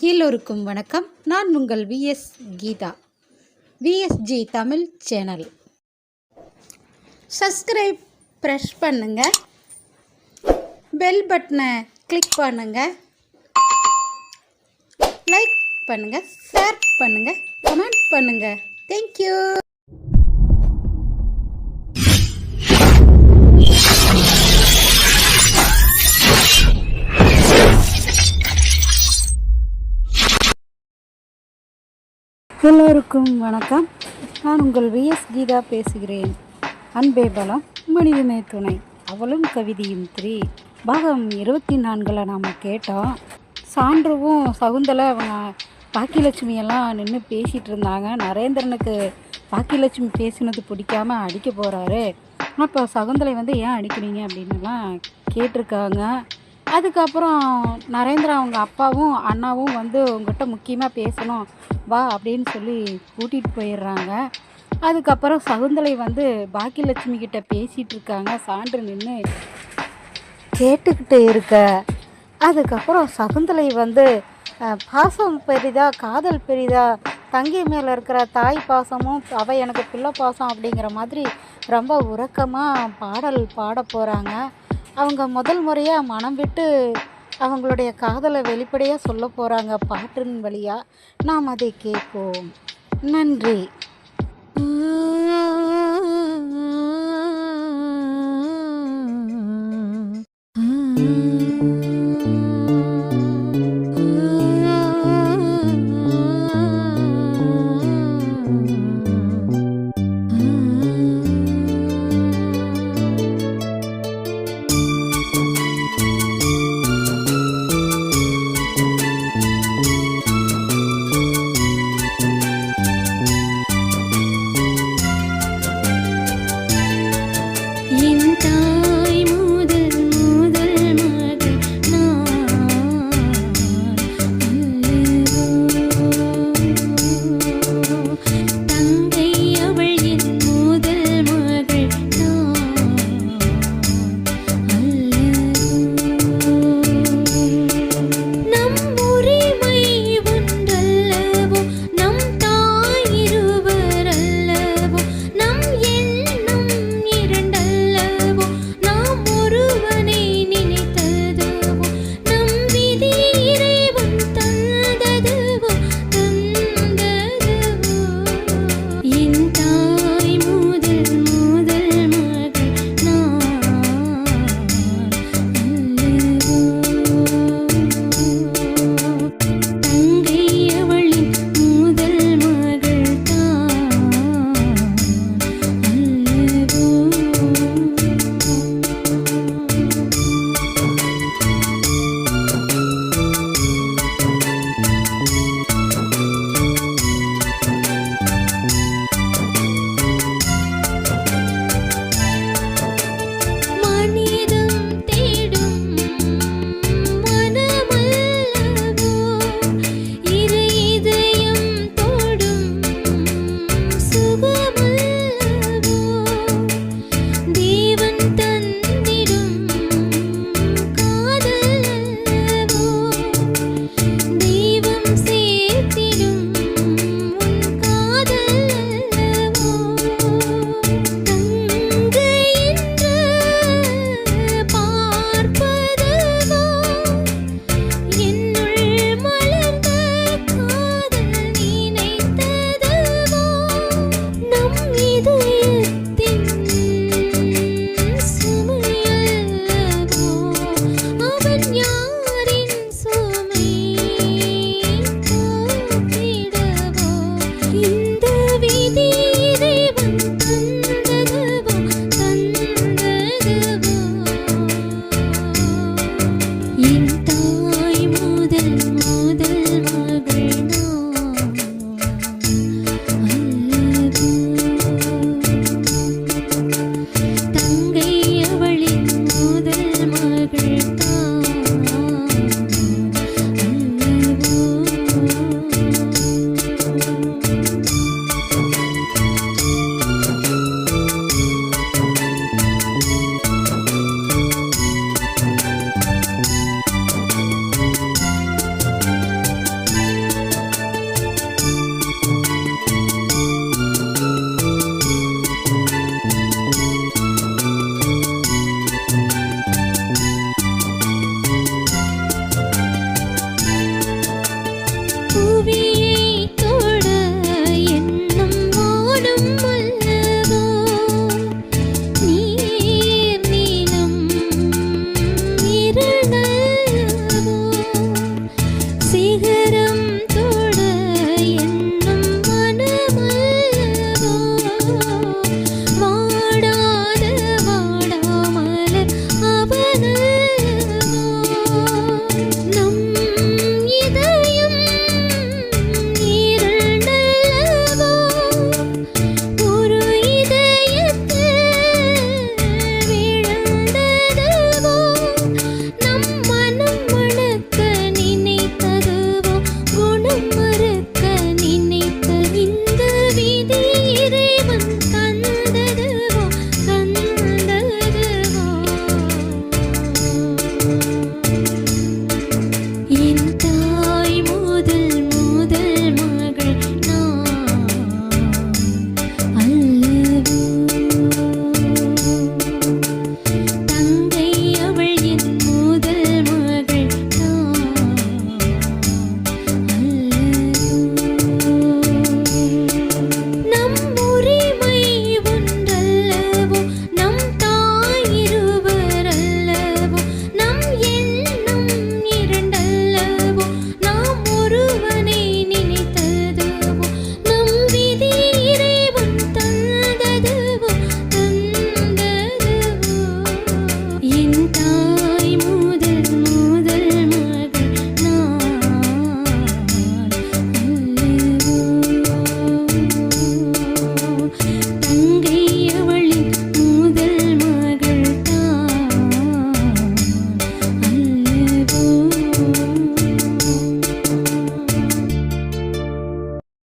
எல்லோருக்கும் வணக்கம். நான் உங்கள் V S Geetha. VSG Tamil channel subscribe press பண்ணுங்க. பெல் பட்டனை கிளிக் பண்ணுங்க. லைக் பண்ணுங்க ஷேர் பண்ணுங்க கமெண்ட் பண்ணுங்க. தேங்க்யூ எல்லோருக்கும் வணக்கம். நான் உங்கள் விஎஸ் கீதா பேசுகிறேன். அன்பே பலம் மனிதனே துணை. அவளும் கவிதையும் த்ரீ. பாகம் இருபத்தி நான்கில் நாம் கேட்டோம். சான்றுவும் சகுந்தலை அவங்க பாக்கியலட்சுமியெல்லாம் நின்று பேசிகிட்டு இருந்தாங்க. நரேந்திரனுக்கு பாக்கியலட்சுமி பேசினது பிடிக்காம அடிக்க போகிறாரு அப்போ சகுந்தலை வந்து ஏன் அடிக்கிறீங்க? அப்படின்னுலாம் கேட்டிருக்காங்க. அதுக்கப்புறம் நரேந்திரா அவங்க அப்பாவும் அண்ணாவும் வந்து உங்ககிட்ட முக்கியமாக பேசணும் வா அப்படின்னு சொல்லி கூட்டிகிட்டு போயிடுறாங்க. அதுக்கப்புறம் சகுந்தலை வந்து பாக்கியலட்சுமி கிட்ட பேசிகிட்டு இருக்காங்க. சான்று நின்று கேட்டுக்கிட்டு இருக்க. அதுக்கப்புறம் சகுந்தலை வந்து பாசம் பெரிதா காதல் பெரிதா தங்கி மேலே இருக்கிற தாய் பாசமும் அவ எனக்கு பிள்ளை பாசம் அப்படிங்கிற மாதிரி ரொம்ப உறக்கமாக பாடல் பாட போகிறாங்க அவங்க முதல் முறையாக மனம் விட்டு அவங்களுடைய காதலை வெளிப்படையாக சொல்ல போகிறாங்க பாட்டின் வழியாக நாம் அதை கேட்போம். நன்றி. Mm-hmm. 引导。